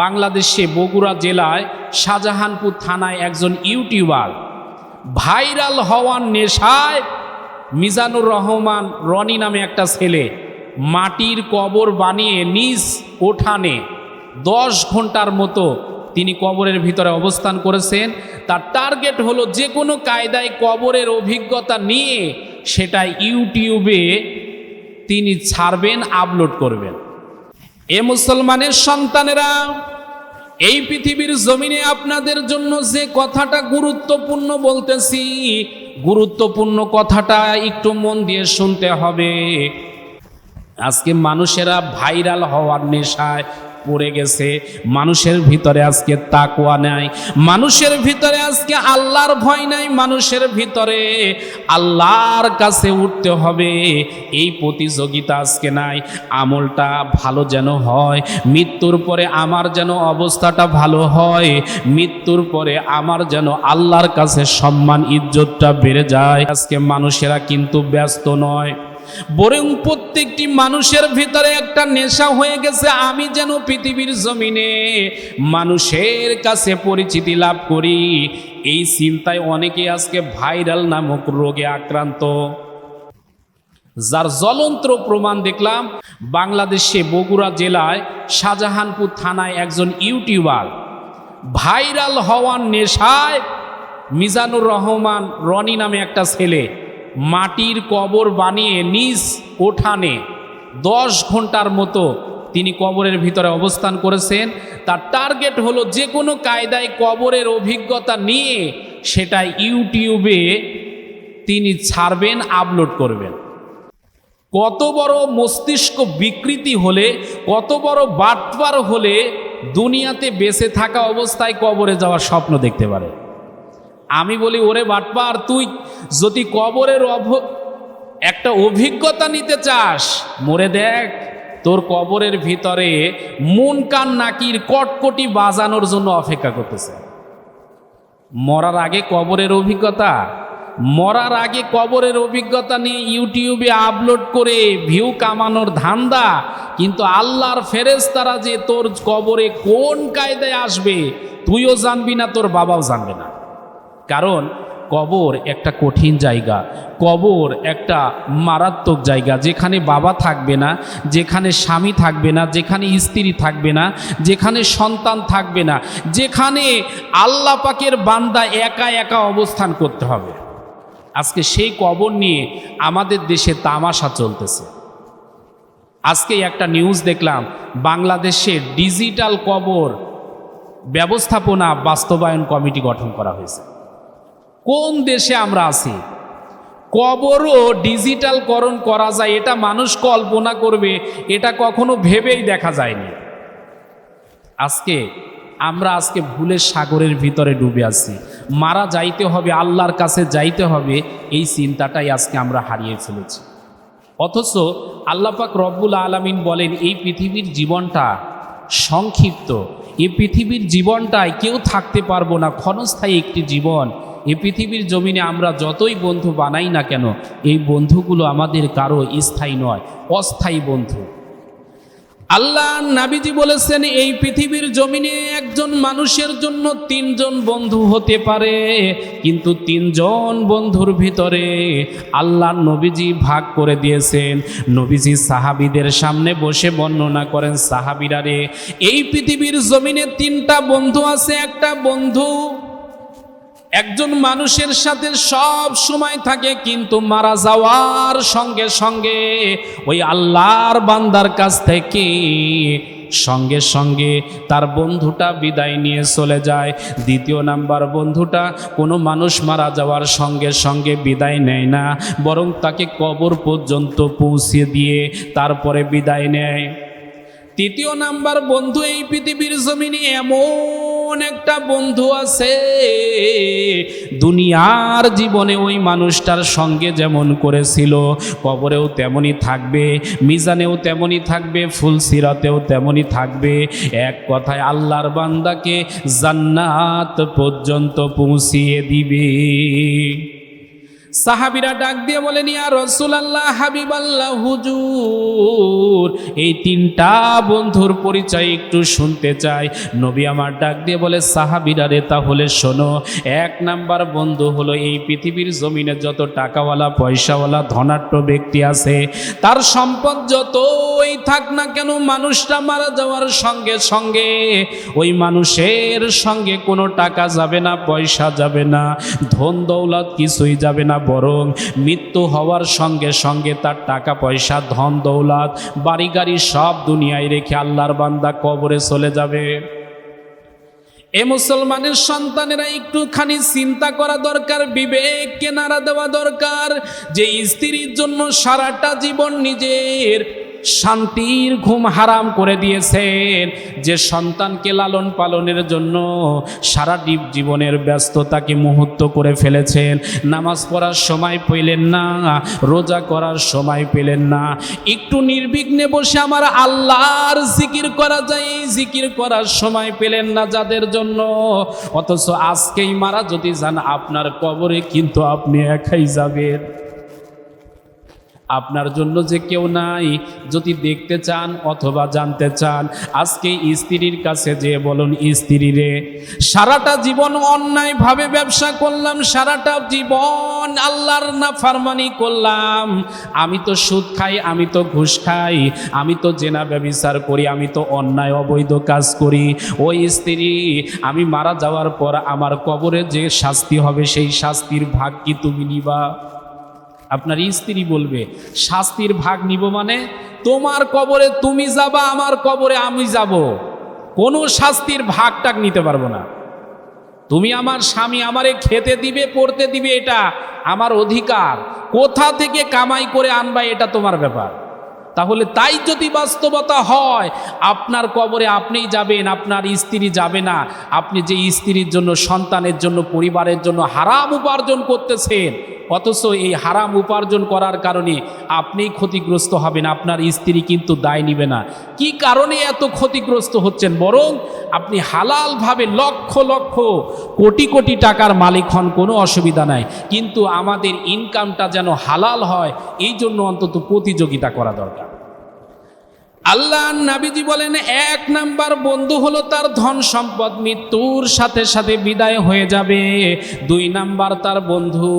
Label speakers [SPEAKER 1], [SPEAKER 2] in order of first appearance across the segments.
[SPEAKER 1] বাংলাদেশে বগুড়া জেলায় শাহজাহানপুর থানায় একজন ইউটিউবার ভাইরাল হওয়ার নেশায় মিজানুর রহমান রনি নামে একটা ছেলে মাটির কবর বানিয়ে নিজ ওঠানে দশ ঘণ্টার মতো তিনি কবরের ভিতরে অবস্থান করেছেন। তার টার্গেট হলো যে কোনো কায়দায় কবরের অভিজ্ঞতা নিয়ে সেটা ইউটিউবে তিনি ছাড়বেন, আপলোড করবেন। এ মুসলমানের সন্তানেরা, এই পৃথিবীর জমিনে আপনাদের জন্য যে কথাটা গুরুত্বপূর্ণ বলতেছি, গুরুত্বপূর্ণ কথাটা একটু মন দিয়ে শুনতে হবে। আজকে মানুষেরা ভাইরাল হওয়ার নেশায় পড়ে গেছে। মানুষের ভিতরে আজকে তাকুয়া নাই। মানুষের ভিতরে আজকে আল্লাহর ভয় নাই। মানুষের ভিতরে আল্লাহর কাছে উঠতে হবে। এই প্রতিযোগিতা আজকে নাই। আমলটা ভালো যেন হয়। মৃত্যুর পরে আমার যেন অবস্থাটা ভালো হয়। মৃত্যুর পরে আমার যেন আল্লাহর কাছে সম্মান, ইজ্জতটা বেড়ে যায়। আজকে মানুষেরা কিন্তু ব্যস্ত নয়। বরং প্রত্যেকটি মানুষের ভিতরে একটা নেশা হয়ে গেছে, আমি যেন পৃথিবীর জমিনে মানুষের কাছে পরিচিতি লাভ করি। এই চিন্তায় অনেকে আজকে ভাইরাল নামক রোগে আক্রান্ত। যার জ্বলন্ত প্রমাণ দেখলাম, বাংলাদেশে বগুড়া জেলায় শাহজাহানপুর থানায় একজন ইউটিউবার ভাইরাল হওয়ার নেশায় মিজানুর রহমান রনি নামে একটা ছেলে মাটির কবর বানিয়ে নিজ ওঠানে দশ ঘণ্টার মতো তিনি কবরের ভিতরে অবস্থান করেছেন। তার টার্গেট হলো যে কোনো কায়দায় কবরের অভিজ্ঞতা নিয়ে সেটা ইউটিউবে তিনি ছাড়বেন, আপলোড করবেন। কত বড় মস্তিষ্ক বিকৃতি হলে, কত বড় বাটপার হলে দুনিয়াতে বেঁচে থাকা অবস্থায় কবরে যাওয়ার স্বপ্ন দেখতে পারে। আমি বলি, ওরে বাটপার, তুই যদি কবরের অভ, একটা অভিজ্ঞতা নিতে চাস, মরে দেখ, তোর কবরের ভিতরে মন কান নাকির কটকটি বাজানোর জন্য অপেক্ষা করতেছে। মরার আগে কবরের অভিজ্ঞতা, মরার আগে কবরের অভিজ্ঞতা নিয়ে ইউটিউবে আপলোড করে ভিউ কামানোর ধান্দা, কিন্তু আল্লাহর ফেরেশতারা যে তোর কবরে কোন কায়দায় আসবে, তুইও জানবি না, তোর বাবাও জানবে না। কারণ কবর একটা কঠিন জায়গা। কবর একটা মারাত্মক জায়গা। যেখানে বাবা থাকবে না, যেখানে স্বামী থাকবে না, যেখানে স্ত্রী থাকবে না, যেখানে সন্তান থাকবে না, যেখানে আল্লাহ পাকের বান্দা একা একা অবস্থান করতে হবে। আজকে সেই কবর নিয়ে আমাদের দেশে তামাশা চলতেছে। আজকে একটা নিউজ দেখলাম, বাংলাদেশে ডিজিটাল কবর ব্যবস্থাপনা বাস্তবায়ন কমিটি গঠন করা হয়েছে। কোন দেশে আমরা আছি? কবরও ডিজিটালকরণ করা যায়, এটা মানুষ কল্পনা করবে, এটা কখনো ভেবেই দেখা যায়নি। আজকে, আমরা আজকে ভুলের সাগরের ভিতরে ডুবে আছি। মারা যাইতে হবে, আল্লাহর কাছে যাইতে হবে, এই চিন্তাটাই আজকে আমরা হারিয়ে ফেলেছি। অথচ আল্লাপাক রব্বুল আলমিন বলেন, এই পৃথিবীর জীবনটা সংক্ষিপ্ত এই পৃথিবীর জীবনটায় কেউ থাকতে পারব না, ক্ষণস্থায়ী একটি জীবন। এ পৃথিবীর জমিনে আমরা যতই বন্ধু বানাই না কেন, এই বন্ধুগুলো আমাদের কারও স্থায়ী নয়, অস্থায়ী বন্ধু। আল্লাহ নাবিজি বলেছেন, এই পৃথিবীর জমিনে একজন মানুষের জন্য তিনজন বন্ধু হতে পারে, কিন্তু তিনজন বন্ধুর ভিতরে আল্লাহ নবীজি ভাগ করে দিয়েছেন। নবীজি সাহাবিদের সামনে বসে বর্ণনা করেন, সাহাবিরা রে, এই পৃথিবীর জমিনে তিনটা বন্ধু আছে, একটা বন্ধু একজন মানুষের সাথে সব সময় থাকে, কিন্তু মারা যাওয়ার সঙ্গে সঙ্গে ওই আল্লাহর বান্দার কাছ থেকে সঙ্গে সঙ্গে তার বন্ধুটা বিদায় নিয়ে চলে যায়। দ্বিতীয় নাম্বার বন্ধুটা কোনো মানুষ মারা যাওয়ার সঙ্গে সঙ্গে বিদায় নেয় না, বরং তাকে কবর পর্যন্ত পৌঁছে দিয়ে তারপরে বিদায় নেয়। তৃতীয় নাম্বার বন্ধু, এই পৃথিবীর জমিনে এমন একটা বন্ধু আছে, দুনিয়ার জীবনে ওই মানুষটার সঙ্গে যেমন করেছিল, কবরেও তেমনই থাকবে, মিজানেও তেমনই থাকবে, ফুলসিরাতেও তেমনই থাকবে। এক কথায় আল্লাহর বান্দাকে জান্নাত পর্যন্ত পৌঁছিয়ে দিবে। সাহাবিরা ডাক দিয়ে বলেন, ইয়া রসুলাল্লাহ, হাবিবাল্লাহ, হুজুর। এই তিনটা বন্ধুর পরিচয় একটু শুনতে চাই। নবী আমার ডাক দিয়ে বলে, সাহাবিরা রে, তাহলে শোনো, এক নাম্বার বন্ধু হলো এই পৃথিবীর জমিনে যত টাকাওয়ালা, পয়সাওয়ালা, ধনাঢ্য ব্যক্তি আছে, তার সম্পদ যতই থাক না কেন মানুষটা মারা যাওয়ার সঙ্গে সঙ্গে ওই মানুষের সঙ্গে কোনো টাকা যাবে না, পয়সা যাবে না, ধন দৌলত কিছুই যাবে না, বরং মৃত্যু হওয়ার সঙ্গে সঙ্গে তার টাকা, পয়সা, ধন দৌলত, বাড়ি গাড়ি সব দুনিয়ায় রেখে আল্লাহর বান্দা কবরে চলে যাবে। এ মুসলমানের সন্তানেরা একটুখানি চিন্তা করা দরকার বিবেককে নাড়া দেওয়া দরকার, যে স্ত্রীর জন্য সারাটা জীবন নিজের শান্তির ঘুম হারাম করে দিয়েছেন। যে সন্তানকে লালন পালনের জন্য সারা ডিপ জীবনের ব্যস্ততাকে মুহূর্ত করে ফেলেছেন। নামাজ পড়ার সময় পেলেন না, রোজা করার সময় পেলেন না। একটু নির্বিঘ্নে বসে আমার আল্লাহর জিকির করা যায় জিকির করার সময় পেলেন না যাদের জন্য। অথচ আজকেই মারা যদি যান, আপনার কবরে কিন্তু আপনি একাই যাবেন। আপনার জন্য যে কেউ নাই, যদি দেখতে চান অথবা জানতে চান, আজকে স্ত্রীর কাছে যে বলুন, স্ত্রী রে, সারাটা জীবন অন্যায়ভাবে ব্যবসা করলাম, সারাটা জীবন আল্লাহর না ফারমানি করলাম। আমি তো সুদ খাই, আমি তো ঘুষ খাই, আমি তো জেনা ব্যবিচার করি, আমি তো অন্যায় অবৈধ কাজ করি। ওই স্ত্রী, আমি মারা যাওয়ার পর আমার কবরে যে শাস্তি হবে, সেই শাস্তির ভাগ কি তুমি নিবা? আপনার স্ত্রী বলবে, শাস্তির ভাগ নিব মানে? তোমার কবরে তুমি যাবা, আমার কবরে আমি যাব। কোনো শাস্তির ভাগটাক নিতে পারব না। তুমি আমার স্বামী আমারে খেতে দিবে, পড়তে দিবে, এটা আমার অধিকার। কোথা থেকে কামাই করে আনবা, এটা তোমার ব্যাপার। তাহলে তাই যদি বাস্তবতা হয়, আপনার কবরে আপনিই যাবেন, আপনার স্ত্রী যাবে না। আপনি যে স্ত্রীর জন্য, সন্তানের জন্য, পরিবারের জন্য হারাম উপার্জন করতেছেন, অথচ এই হারাম উপার্জন করার কারণে আপনিই ক্ষতিগ্রস্ত হবেন, আপনার স্ত্রী কিন্তু দায় নিবে না। কি কারণে এত ক্ষতিগ্রস্ত হচ্ছেন? বরং আপনি হালালভাবে লক্ষ লক্ষ কোটি কোটি টাকার মালিক হন, কোনো অসুবিধা নাই। কিন্তু আমাদের ইনকামটা যেন হালাল হয়, এই জন্য অন্তত প্রতিযোগিতা করা দরকার। আল্লাহ নাবিজি বলেন, এক নাম্বার বন্ধু হলো তার ধন সম্পদ, মৃত্যুর সাথে সাথে বিদায় হয়ে যাবে। দুই নাম্বার তার বন্ধু,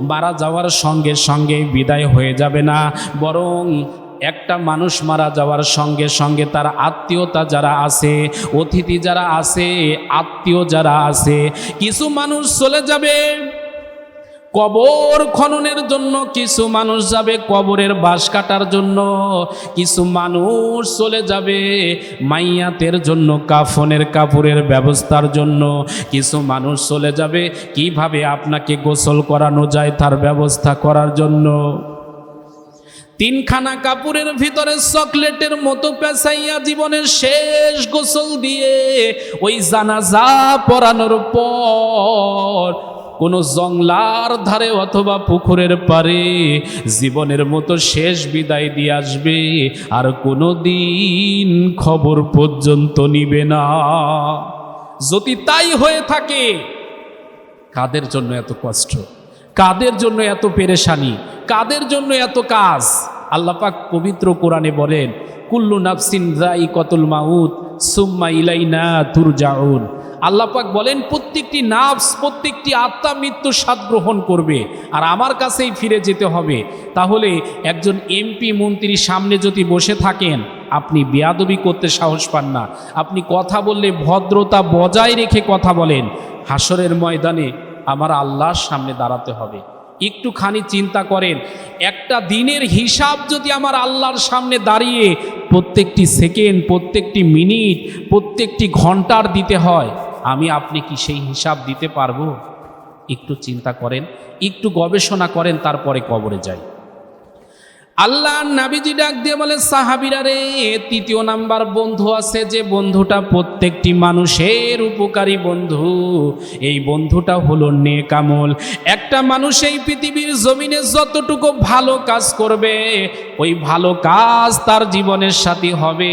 [SPEAKER 1] মারা যাওয়ার সঙ্গে সঙ্গে বিদায় হয়ে যাবে না। বরং একটা মানুষ মারা যাওয়ার সঙ্গে সঙ্গে তার আত্মীয়তা যারা আছে, অতিথি যারা আছে, আত্মীয় যারা আছে, কিছু মানুষ চলে যাবে। কবর খননের জন্য কিছু মানুষ যাবে, কবরের বাস কাটার জন্য। কিছু মানুষ চলে যাবে মাইয়াতের জন্য, কাফনের কাপড়ের ব্যবস্থার জন্য। কিছু মানুষ চলে যাবে কীভাবে আপনাকে গোসল করানো যায় তার ব্যবস্থা করার জন্য। তিনখানা কাপড়ের ভিতরে চকলেটের মতো পেঁচাইয়া জীবনের শেষ গোসল দিয়ে ওই জানাজা পরানোর পর কোনো জংলার ধারে অথবা পুকুরের পারে জীবনের মতো শেষ বিদায় দিয়ে আসবে, আর কোনো দিন খবর পর্যন্ত নিবে না। যদি তাই হয়ে থাকে, কাদের জন্য এত কষ্ট? কাদের জন্য এত পেরেশানি? কাদের জন্য এত কাজ? আল্লাপাক পবিত্র কোরআনে বলেন, কুল্লু নাফসিন রাই কতুল মাউত, সুম্মা ইলাইনা তুরজাউন। আল্লাপাক বলেন, প্রত্যেকটি নাফস, প্রত্যেকটি আত্মা মৃত্যু স্বাদ গ্রহণ করবে আর আমার কাছেই ফিরে যেতে হবে। তাহলে একজন এমপি মন্ত্রীর সামনে যদি বসে থাকেন, আপনি বেয়াদবি করতে সাহস পান না। আপনি কথা বললে ভদ্রতা বজায় রেখে কথা বলেন। হাসরের ময়দানে আমার আল্লাহর সামনে দাঁড়াতে হবে। একটুখানি চিন্তা করেন, একটা দিনের হিসাব যদি আমার আল্লাহর সামনে দাঁড়িয়ে প্রত্যেকটি সেকেন্ড, প্রত্যেকটি মিনিট, প্রত্যেকটি ঘণ্টার দিতে হয় আমি আপনি কি সেই হিসাব দিতে পারব? একটু চিন্তা করেন, একটু গবেষণা করেন, তারপরে কবরে যাই। আল্লাহ নাবিজি ডাক দিয়ে বলে, সাহাবিরা রে, তৃতীয় নাম্বার বন্ধু আছে যে বন্ধুটা প্রত্যেকটি মানুষের উপকারী বন্ধু। এই বন্ধুটা হলো নেকামল একটা মানুষ এই পৃথিবীর জমিনে যতটুকু ভালো কাজ করবে, ওই ভালো কাজ তার জীবনের সাথে হবে।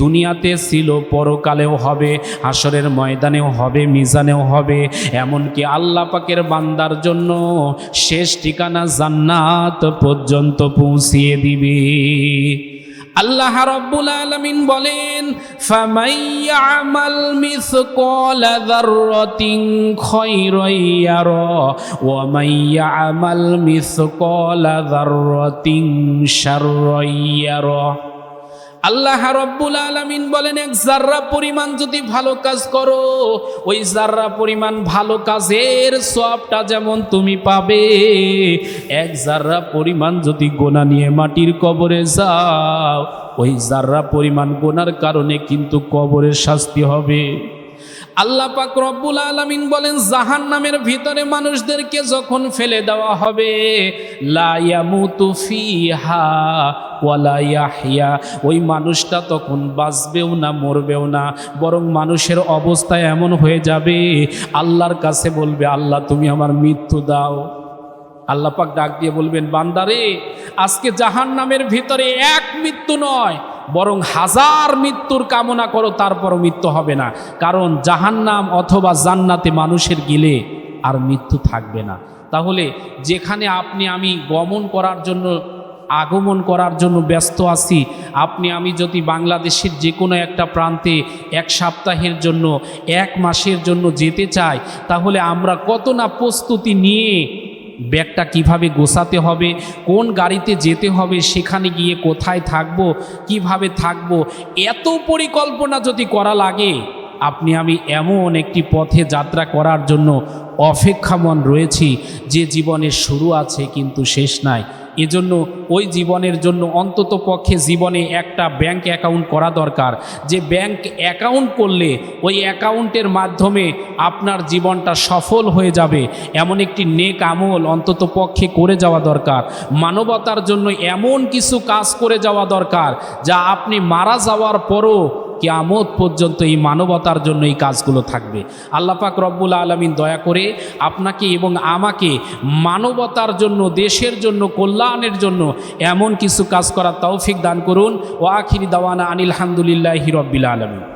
[SPEAKER 1] দুনিয়াতে ছিল, পরকালেও হবে আসরের ময়দানেও হবে, মিজানেও হবে। এমনকি আল্লাহ পাকের বান্দার জন্য শেষ ঠিকানা জান্নাত পর্যন্ত পৌঁছিয়ে দিবে। আল্লাহ রব্বুল আলমিন বলেন ফামাইয়ামাল মিসকালা যাররাতিন খায়রান ইয়ারা, ওয়া মাইয়ামাল মিসকালা যাররাতিন শাররান ইয়ারা। আল্লাহ রব্বুল আলমিন বলেন, এক জাররা পরিমাণ যদি ভালো কাজ করো, ওই জাররা পরিমাণ ভালো কাজের সবটা যেমন তুমি পাবে, এক জার্রা পরিমাণ যদি গোনা নিয়ে মাটির কবরে যাও, ওই জাররা পরিমাণ গোনার কারণে কিন্তু কবরের শাস্তি হবে। আল্লাহ পাক রব্বুল আলামিন বলেন জাহান নামের ভিতরে মানুষদেরকে যখন ফেলে দেওয়া হবে ওই মানুষটা তখন বাঁচবেও না, মরবেও না, বরং মানুষের অবস্থা এমন হয়ে যাবে, আল্লাহর কাছে বলবে, আল্লাহ, তুমি আমার মৃত্যু দাও। আল্লাহ পাক ডাক দিয়ে বলবেন, বান্দারে, আজকে জাহান নামের ভিতরে এক মৃত্যু নয় বরং হাজার মৃত্যুর কামনা করো, তারপরও মৃত্যু হবে না। কারণ জাহান্নাম অথবা জান্নাতে মানুষের গেলে আর মৃত্যু থাকবে না। তাহলে যেখানে আপনি, আমি গমন করার জন্য, আগমন করার জন্য ব্যস্ত আছি, আপনি, আমি যদি বাংলাদেশের যে কোনো একটা প্রান্তে এক সপ্তাহের জন্য, এক মাসের জন্য যেতে চাই, তাহলে আমরা কত না প্রস্তুতি নিয়ে ব্যাগটা কীভাবে গোছাতে হবে, কোন গাড়িতে যেতে হবে, সেখানে গিয়ে কোথায় থাকব, কীভাবে থাকব, এত পরিকল্পনা যদি করা লাগে, আপনি আমি এমন একটি পথে যাত্রা করার জন্য অপেক্ষামন রয়েছি যে জীবনের শুরু আছে কিন্তু শেষ নাই। এজন্য ওই জীবনের জন্য অন্তত পক্ষে জীবনে একটা ব্যাংক অ্যাকাউন্ট করা দরকার। যে ব্যাংক অ্যাকাউন্ট করলে ওই অ্যাকাউন্টের মাধ্যমে আপনার জীবনটা সফল হয়ে যাবে। এমন একটি নেক আমল অন্তত পক্ষে করে যাওয়া দরকার। মানবতার জন্য এমন কিছু কাজ করে যাওয়া দরকার, যা আপনি মারা যাওয়ার পরও কিয়ামত পর্যন্ত এই মানবতার জন্য এই কাজগুলো থাকবে। আল্লাপাক রব্বুল আলমিন দয়া করে আপনাকে এবং আমাকে মানবতার জন্য, দেশের জন্য, কল্যাণের জন্য এমন কিছু কাজ করার তৌফিক দান করুন। ও আখিরি দাওয়ানা আনিল হিরব্বিল রব্বিল আলমিন।